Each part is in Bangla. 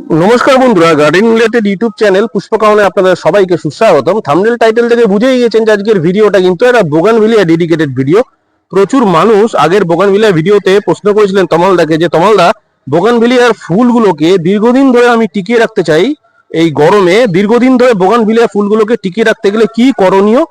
নমস্কার বন্ধুরা গার্ডেন রিলেটেড ইউটিউব চ্যানেল পুষ্পকামনে আপনাদের সবাইকে সুস্বাগতম। থামনেল টাইটেল থেকে বুঝেই গিয়েছেন যে আজকের ভিডিওটা কিন্তু একটা বোগানভিলিয়া ডেডিকেটেড ভিডিও প্রচুর মানুষ আগের বোগানভিলিয়া ভিডিওতে প্রশ্ন করেছিলেন তমালদাকে যে তমালদা বোগানভিলিয়ার ফুলগুলোকে দীর্ঘদিন ধরে আমি টিকিয়ে রাখতে চাই এই গরমে। দীর্ঘদিন ধরে বোগানভিলিয়া ফুলগুলোকে টিকিয়ে রাখতে গেলে কি করণীয়?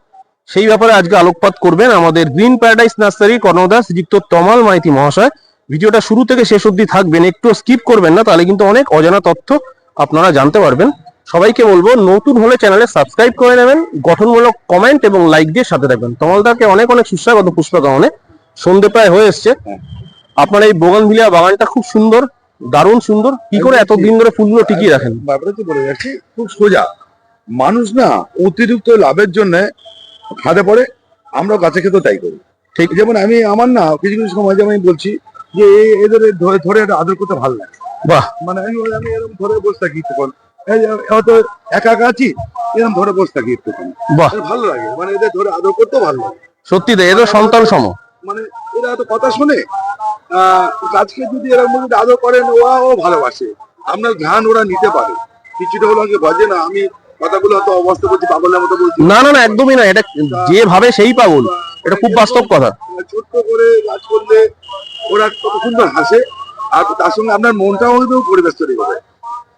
সেই ব্যাপারে আজকে আলোকপাত করবেন আমাদের গ্রিন প্যারাডাইস নার্সারি কর্ণদাস যুক্ত তমাল মাইতি মহাশয়। ভিডিওটা শুরু থেকে শেষ অবধি থাকবেন একটু স্কিপ করবেন না তাহলে কিন্তু অনেক অজানা তথ্য আপনারা জানতে পারবেন। সবাইকে বলব নতুন হলে চ্যানেলে সাবস্ক্রাইব করে নেবেন গঠনমূলক কমেন্ট এবং লাইক দিয়ে সাথে থাকবেন। তমালদাকে অনেক অনেক সুস্বাগত পুষ্পা পুষ্পকামনে সন্ধে প্রায় হয়ে এসছে। আপনার এই বোগানভিলিয়া বাগানটা খুব সুন্দর দারুণ সুন্দর। কি করে এতদিন ধরে ফুলগুলো টিকিয়ে রাখেন? ব্যাপারে তো বলে যাচ্ছি? খুব সোজা। মানুষ না অতিরিক্ত লাভের জন্য খাদে পড়ে আমরা গাছে খেতেও তাই করি। ঠিক। যেমন আমি আমার না কিছু কিছু সময় যেমন আমি বলছি যে এদের ধরে ধরে আদর করতে ভালো লাগে। বাহ। মানে আমি আমি এরকম ধরে বসে থাকি তখন হয়তো একা একা আছি এরকম ধরে বসে থাকি একটুখানি বাহ। ভালো লাগে। মানে এদের ধরে আদর করতেও ভালো লাগে। সত্যি তো এদের সন্তান সম। মানে এরা এত কথা শুনে আহ, গাছকে যদি এরকম যদি আদর করেন ওরা ও ভালোবাসে। আপনার ধ্যান ওরা নিতে পারে। কিছুটা হলো বাজে না আমি কথাগুলো হয়তো অবস্থা বলছি পাগলের মতো বলছি। না না না একদমই না। এটা যেভাবে সেই পাগল। এটা খুব বাস্তব কথা। ছোট্ট করে গাছ করলে ওরা কত সুন্দর হাসে। আর তার সঙ্গে আপনার মনটাও কিন্তু পরিবেশ তৈরি হবে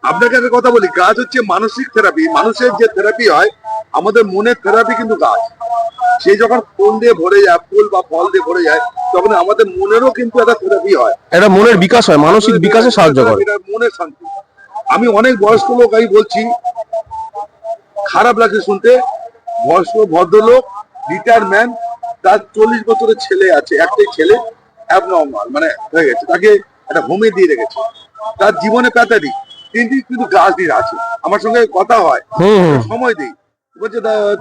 আপনাকে একটা কথা বলি গাছ হচ্ছে মানসিক থেরাপি। মানুষের যে থেরাপি হয় আমাদের মনের থেরাপি কিন্তু গাছ সে যখন ফুল দিয়ে ভরে যায় ফুল বা ফল দিয়ে ভরে যায় তখন আমাদের মনেরও কিন্তু একটা থেরাপি হয়। এটা মনের বিকাশ হয় মানসিক বিকাশে সাহায্য করে। এটা মনের শান্তি। আমি অনেক বয়স্ক লোক আমি বলছি খারাপ লাগছে শুনতে। বয়স্ক ভদ্রলোক রিটায়ারম্যান তার চল্লিশ বছরের ছেলে আছে একটাই ছেলে অ্যাবনর্মাল মানে হয়ে গেছে তাকে একটা হোমে দিয়ে রেখেছে। তার জীবনে প্যাতারি তিনটি কিন্তু গাছ দিয়ে আছে। আমার সঙ্গে কথা হয় সময় দিই। বলছে "দা-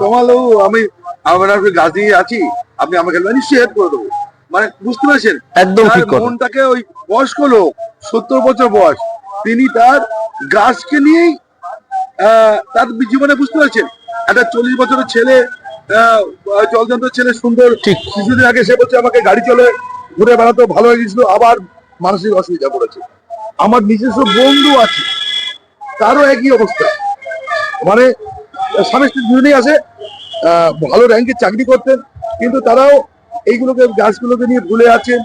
আমি আমরা গাছ দিয়ে আছি আপনি আমাকে নিশ্চয়ই হেল্প করে দেবো। মানে বুঝতে পেরেছেন? একদম ঠিক মনটাকে ওই বয়স্ক লোক সত্তর বছর বয়স তিনি তার গাছকে নিয়েই আহ, তার জীবনে বুঝতে পারছেন। একটা চল্লিশ বছরের ছেলে জলযন্ত্র ছেলে সুন্দর। কিছুদিন আগে সে বলছে আমাকে গাড়ি চলে ঘুরে বেড়াতে ভালো হয়ে গেছিল আবার মানসিক অসুবিধা পড়েছে। আমার নিজস্ব বন্ধু আছে তারও একই অবস্থা। মানে স্বামী স্ত্রী দুজনেই আছে ভালো র্যাঙ্কে চাকরি করতেন কিন্তু তারাও এইগুলোকে গাছগুলোকে নিয়ে ভুলে আছেন।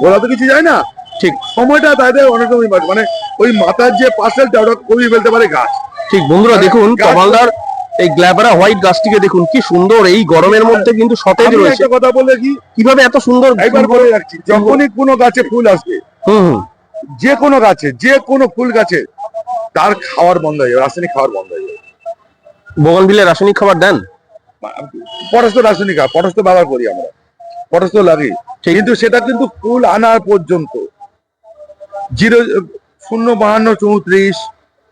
বলা তো কিছু যায় না। ঠিক। সময়টা তাদের অনেক মানে ওই মাথার যে পার্সেলটা ওটা কমিয়ে ফেলতে পারে গাছ। ঠিক বন্ধুরা দেখুন গাছ- কমালদার এই গ্ল্যাবারা হোয়াইট গাছটিকে দেখুন কি সুন্দর। এই গরমের মধ্যে কিন্তু সতেজ রয়েছে একটা কথা বলে কি কীভাবে এত সুন্দর একবার বলে রাখছি যখনই কোনো গাছে ফুল আসবে হুম যে কোনো গাছে যে কোনো ফুল গাছে তার খাওয়ার বন্ধ হয়ে যাবে রাসায়নিক খাওয়ার বন্ধ হয়ে যাবে। বগনভিলে রাসায়নিক খাবার দেন? পটাশ তো রাসায়নিক খাবার পটাশ তো ব্যবহার করি আমরা। পটাশ তো লাগি। কিন্তু সেটা কিন্তু ফুল আনার পর্যন্ত। জিরো শূন্য বাহান্ন চৌত্রিশ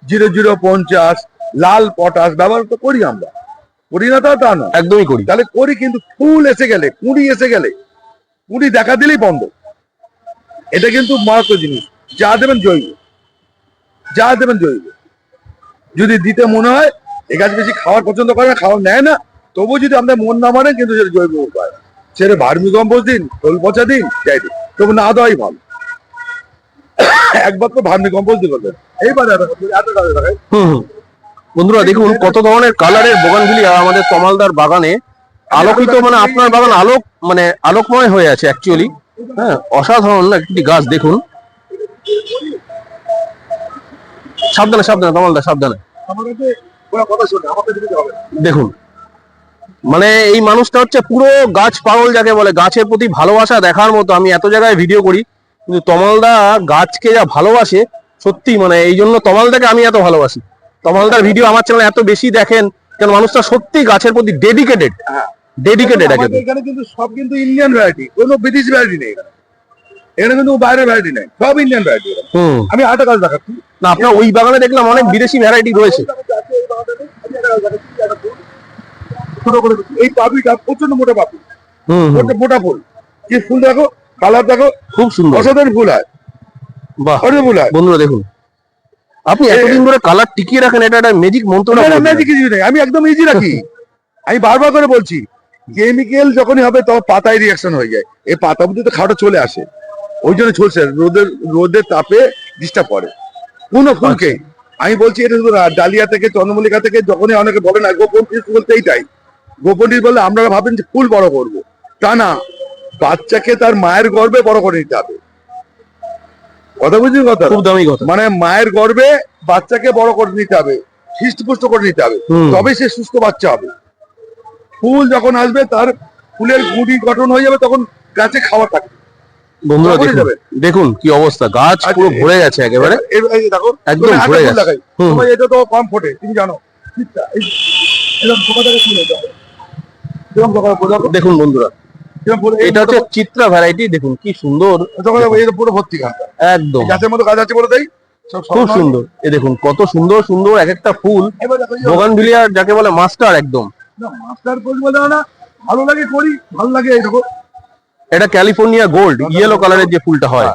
জিরো জিরো পঞ্চাশ লাল পটাশ ব্যবহার তো করি আমরা। করি না তা তা না একদমই করি। তাহলে করি কিন্তু ফুল এসে গেলে কুড়ি এসে গেলে কুড়ি দেখা দিলেই বন্ধ। এটা কিন্তু মারাত্মক জিনিস। যা দেবেন জৈব। যা দেবেন জৈব। যদি দিতে মনে হয় এ গাছ বেশি খাওয়ার পছন্দ করে না খাওয়ার নেয় না তবু যদি আপনার মন না মানেন কিন্তু সেটা জৈব উপায়। সেটা ভার্মি কম্পোস্ট দিন খোল পচা দিন যাই দিন। তবু না দেওয়াই ভালো। একবার তো ভার্মি কম্পোস্ট দিয়ে করবেন এইবার এত হুম। বন্ধুরা দেখুন কত ধরনের কালারের বগানভিলিয়া আমাদের তমালদার বাগানে আলোকিত মানে আপনার বাগান আলোক মানে আলোকময় হয়ে আছে অ্যাকচুয়ালি হ্যাঁ অসাধারণ একটি গাছ দেখুন। সাবধানে সাবধানে তমালদার সাবধানে। দেখুন। মানে এই মানুষটা হচ্ছে পুরো গাছ পাগল যাকে বলে গাছের প্রতি ভালোবাসা দেখার মতো। আমি এত জায়গায় ভিডিও করি কিন্তু তমালদা গাছকে যা ভালোবাসে সত্যি মানে এই জন্য তমালদাকে আমি এত ভালোবাসি। তমালদার ভিডিও আমার চ্যানেলে এত বেশি দেখেন কেন মানুষটা সত্যি গাছের প্রতি ডেডিকেটেড। ডেডিকেটেড একেবারে এখানে কিন্তু সব কিন্তু ইন্ডিয়ান ভ্যারাইটি কোনো বিদেশি ভ্যারাইটি নেই এখানে। কিন্তু বাইরের ভ্যারাইটি নেই সব ইন্ডিয়ান ভ্যারাইটি হুম। আমি আটা গাছ দেখাচ্ছি। না আপনার ওই বাগানে দেখলাম অনেক বিদেশি ভ্যারাইটি রয়েছে। ছোট করে। এই পাপিটা প্রচণ্ড মোটা পাপি মোটা ফুল। কি ফুল দেখো? কালার দেখো? খুব সুন্দর। অসাধারণ ফুল হয়। বাহ। ফুল হয়। বন্ধুরা দেখুন। আপনি এতদিন ধরে কালার টিকিয়ে রাখেন এটা একটা ম্যাজিক মন্ত্র না না, না, কিছু নেই আমি একদম ইজি রাখি। আমি বারবার করে বলছি কেমিক্যাল যখনই হবে তখন পাতায় রিয়াকশন হয়ে যায়। এই পাতা বুঝতে তো খাওয়াটা চলে আসে। ওই জন্য চলছে রোদের রোদের তাপে ডিস্টার্ব করে। কোন ফুলকে। আমি বলছি এটা শুধু ডালিয়া থেকে চন্দ্রমল্লিকা থেকে যখনই অনেকে বলে না গোপন বলতে এইটাই গোপন বললে আপনারা ভাবেন যে ফুল বড় করব। তা না। বাচ্চাকে তার মায়ের গর্বে বড় করে নিতে হবে। কথা বুঝলি কথা? খুব দামি কথা। মানে মায়ের গর্বে বাচ্চাকে বড় করে নিতে হবে হৃষ্টপুষ্ট করে নিতে হবে তবে সে সুস্থ বাচ্চা হবে। ফুল যখন আসবে তার ফুলের গুঁড়ি গঠন হয়ে যাবে তখন গাছে খাওয়া থাকবে। বন্ধুরা দেখুন। দেখুন কি অবস্থা। গাছ আচ্ছা, পুরো ভরে গেছে একেবারে। একদম ভরে গেছে। এটা তো কম ফোটে তুমি জানো। দেখুন বন্ধুরা এটা হচ্ছে চিত্রা ভ্যারাইটি দেখুন কি সুন্দর। পুরো ভর্তি গাছটা একদম। গাছের মতো গাছ আছে বলে তাই খুব সুন্দর। এ দেখুন কত সুন্দর সুন্দর এক একটা ফুল। বোগান যাকে বলে মাস্টার একদম। মাস্টার না ভালো লাগে করি ভালো লাগে এই এটা ক্যালিফোর্নিয়া গোল্ড ইয়েলো কালারের যে ফুলটা হয়।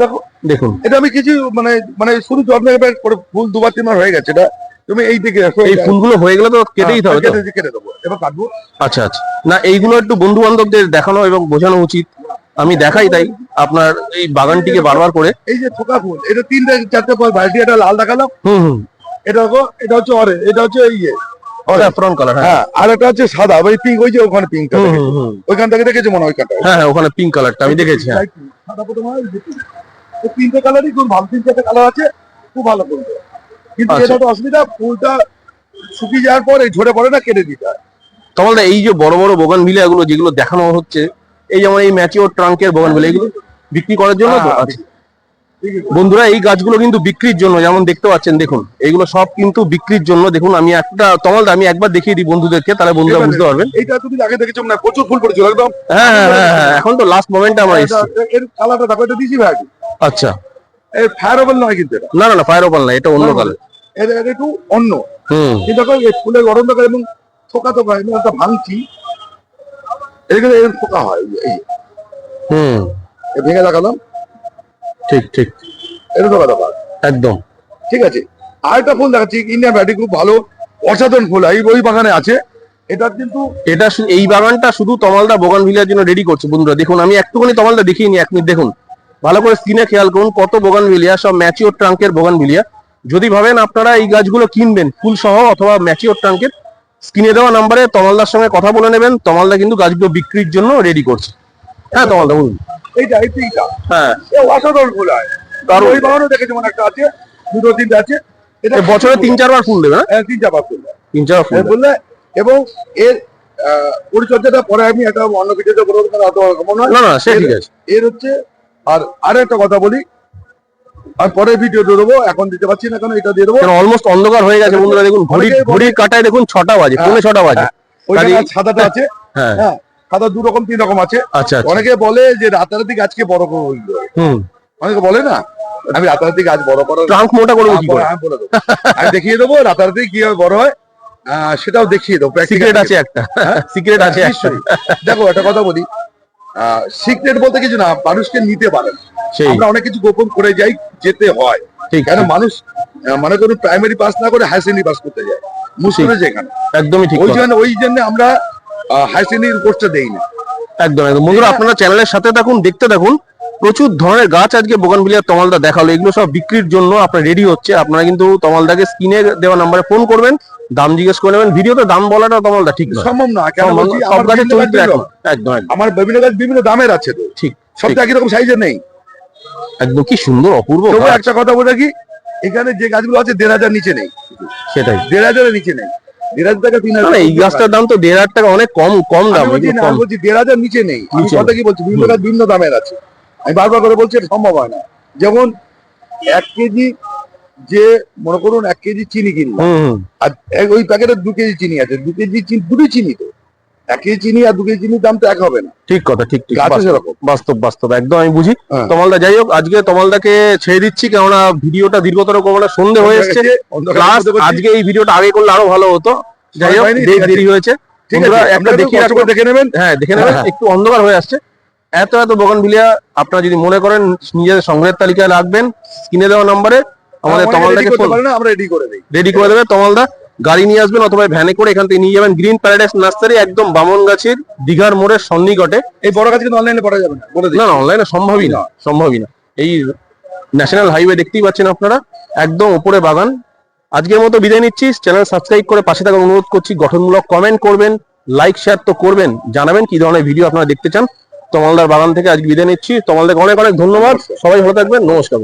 দেখো দেখুন। এটা আমি কিছু মানে মানে শুধু যত্ন করে ফুল দুবার তিনবার হয়ে গেছে এটা তুমি এই দিকে এই ফুলগুলো হয়ে গেলে তো কেটেই হ্যাঁ, হবে তো? কেটে দেবো। এবার কাটবো। আচ্ছা আচ্ছা। না এইগুলো একটু বন্ধু বান্ধবদের দেখানো এবং বোঝানো উচিত। আমি দেখাই তাই আপনার এই বাগানটিকে বারবার করে। এই যে থোকা ফুল এটা তিনটে চারটে পর বালতি এটা লাল দেখালাম হুম হুম। এটা দেখো এটা হচ্ছে অরেঞ্জ এটা হচ্ছে ইয়ে। স্যাফরন কালার হ্যাঁ। হ্যাঁ আর একটা হচ্ছে সাদা ওই পিঙ্ক ওই যে ওখানে হুম ওইখান থেকে দেখেছ মনে হয় ওইখানটা? হ্যাঁ হ্যাঁ ওখানে পিঙ্ক কালারটা আমি দেখেছি হ্যাঁ। সাদা প্রথম। এই তিনটে কালারই খুব ভালো তিন চারটে কালার আছে খুব ভালো কিন্তু আচ্ছা। এটা তো অসুবিধা ফুলটা শুকিয়ে যাওয়ার পর এই ঝরে পড়ে না কেটে দিতে হয়। এই যে বড় বড় বোগানগুলো যেগুলো দেখানো হচ্ছে এই যেমন এই ম্যাচিওর ট্রাঙ্কের বোগান এগুলো বিক্রি করার জন্য তো? হ্যাঁ, আচ্ছা। আছে। বন্ধুরা এই গাছগুলো কিন্তু বিক্রির জন্য যেমন দেখতে পাচ্ছেন দেখুন এগুলো সব কিন্তু বিক্রির জন্য দেখুন আমি একটা তমালদা আমি একবার দেখিয়ে দিই বন্ধুদেরকে তাহলে বন্ধুরা বুঝতে পারবেন। এইটা তুমি আগে দেখেছ না প্রচুর ফুল পড়েছিল একদম। হ্যাঁ হ্যাঁ হ্যাঁ হ্যাঁ এখন তো লাস্ট মোমেন্টে আমরা এসেছি। এর কালারটা দেখো এটা দিছি ভাই। আচ্ছা। এর ফায়ারেবল নয় কিন্তু না না না ফায়ার ওপাল না এটা অন্য কালার এটা একটু অন্য। কিন্তু ফুলের গরম এবং থোকা থোকা ভাঙছি। এদিকে এর থোকা হয় এই হুম। ভেঙে দেখালাম ঠিক ঠিক। এটা থোকা থোকা। একদম। ঠিক আছে। আর একটা ফুল দেখাচ্ছি ইন্ডিয়ান ভ্যারাইটি খুব ভালো অসাধারণ ফুল এই ওই বাগানে আছে। এটা কিন্তু এটা এই বাগানটা শুধু তমালদা বোগান ভিলিয়ার জন্য রেডি করছে বন্ধুরা। দেখুন আমি একটুখানি তমালদা দেখিয়ে নি এক মিনিট দেখুন। ভালো করে স্ক্রিনে খেয়াল করুন কত বোগান ভিলিয়া সব ম্যাচিওর ট্রাঙ্কের বোগান ভিলিয়া। যদি ভাবেন আপনারা এই গাছগুলো কিনবেন ফুল সহ অথবা ম্যাচিওর ট্রাঙ্কের স্ক্রিনে দেওয়া নাম্বারে তমালদার সঙ্গে কথা বলে নেবেন। তমালদা কিন্তু গাছগুলো বিক্রির জন্য রেডি করছে। হ্যাঁ তমালদা বলুন। এইটা এই হ্যাঁ। অসাধারণ ফুল হয়। দারুণ। ওই বাগানও দেখেছি মনে একটা আছে দুটো তিনটা আছে। এটা বছরে তিন চারবার ফুল দেবে না? হ্যাঁ, তিন চারবার ফুল তিন চারবার ফুল এর বললে এবং এর আহ, পরিচর্যাটা পরে আমি একটা অন্য না না সে ঠিক আছে। এর হচ্ছে আর আর একটা কথা বলি আর পরে ভিডিও দিয়ে দেবো এখন দিতে পারছি না কেন এটা দিয়ে দেবো। অলমোস্ট অন্ধকার হয়ে গেছে বন্ধুরা দেখুন ঘড়ি ঘড়ির কাটায় দেখুন ছটা বাজে পৌনে ছটা বাজে। হ্যাঁ, সাদাটা আছে। হ্যাঁ। হ্যাঁ সাদা দু রকম তিন রকম আছে। আচ্ছা আচ্ছা। অনেকে বলে যে রাতারাতি গাছকে বড় করব হুম। অনেকে বলে না আমি রাতারাতি গাছ বড় করো ট্রাঙ্ক মোটা করব কি করে আমি বলে দেবো। আমি দেখিয়ে দেবো রাতারাতি কীভাবে বড় হয়। আহ, সেটাও দেখিয়ে দেবো সিক্রেট আছে একটা। সিক্রেট আছে দেখো একটা কথা বলি। সিক্রেট বলতে কিছু না মানুষকে নিতে পারে। আমরা অনেক কিছু গোপন করে যাই যেতে হয়। ঠিক। কেন মানুষ মনে করুন প্রাইমারি পাস না করে হায়ার সেকেন্ডারি পাস করতে যায়। মুশকিল হয়েছে এখানে। একদমই ঠিক ওই জন্য ওই জন্য আমরা হায়ার সেকেন্ডারি কোর্সটা দেই না। একদম একদম। বন্ধুরা আপনারা চ্যানেলের সাথে থাকুন দেখতে থাকুন। প্রচুর ধরনের গাছ আজকে বোগানভিলিয়ার তমালদা দেখাল। এগুলো সব বিক্রির জন্য আপনার রেডি হচ্ছে। আপনারা কিন্তু তমালদাকে স্ক্রিনে দেওয়া নাম্বারে ফোন করবেন। দাম জিজ্ঞেস করে নেবেন। ভিডিওতে দাম বলাটা তমালদা ঠিক সম্ভব না কেন সব গাছের চরিত্র একদম আমার বিভিন্ন গাছ বিভিন্ন দামের আছে ঠিক সব একই রকম সাইজের নেই। একদম কি সুন্দর অপূর্ব একটা কথা বলে কি এখানে যে গাছগুলো আছে দেড় হাজার নিচে নেই। সেটাই। দেড় হাজারের নিচে নেই। দেড় হাজার টাকা তিন হাজার এই গাছটার দাম তো দেড় হাজার টাকা অনেক কম কম দাম বলছি দেড় হাজার নিচে নেই। কথা কি বলছি? বিভিন্ন গাছ বিভিন্ন দামের আছে। আমি বারবার করে বলছি এটা সম্ভব হয় না। যেমন এক কেজি যে মনে করুন এক কেজি চিনি কিনলাম। আর ওই প্যাকেটে দু কেজি চিনি আছে। দু কেজি চিনি দুটোই চিনি তো। এক কেজি চিনি আর দু কেজি চিনির দাম তো এক হবে না। ঠিক কথা ঠিক ঠিক। বাস্তব, বাস্তব একদম আমি বুঝি। হ্যাঁ। তমালদা যাই হোক আজকে তমালদাকে ছেড়ে দিচ্ছি কেননা ভিডিওটা দীর্ঘতর করব সন্ধে হয়ে এসছে। আজকে এই ভিডিওটা আগে করলে আরও ভালো হতো। যাই হোক দেরি হয়েছে। একটা দেখে। দেখে নেবেন। হ্যাঁ দেখে নেবেন। হ্যাঁ। একটু অন্ধকার হয়ে আসছে। এত এত বোগানভিলিয়া আপনারা যদি মনে করেন নিজেদের সংগ্রহের তালিকায় রাখবেন। স্ক্রিনে দেওয়া নম্বরে আমাদের অনেকে তমালদাকে ফোন পারে না আমরা রেডি করে দিই। রেডি করে দেবে তমালদা। গাড়ি নিয়ে আসবেন অথবা ভ্যানে করে এখান থেকে নিয়ে যাবেন। গ্রিন প্যারাডাইস নার্সারি একদম বামন গাছের দিঘার মোড়ের সন্নিকটে। এই বড় গাছ কিন্তু অনলাইনে পড়া যাবে না বলে দিই না না অনলাইনে সম্ভবই না সম্ভবই না। এই ন্যাশনাল হাইওয়ে দেখতেই পাচ্ছেন আপনারা একদম ওপরে বাগান। আজকের মতো বিদায় নিচ্ছি। চ্যানেল সাবস্ক্রাইব করে পাশে থাকার অনুরোধ করছি। গঠনমূলক কমেন্ট করবেন লাইক শেয়ার তো করবেন। জানাবেন কি ধরনের ভিডিও আপনারা দেখতে চান। তমালদার বাগান থেকে আজকে বিদায় নিচ্ছি। তমালদাকে অনেক অনেক ধন্যবাদ। সবাই ভালো থাকবেন। নমস্কার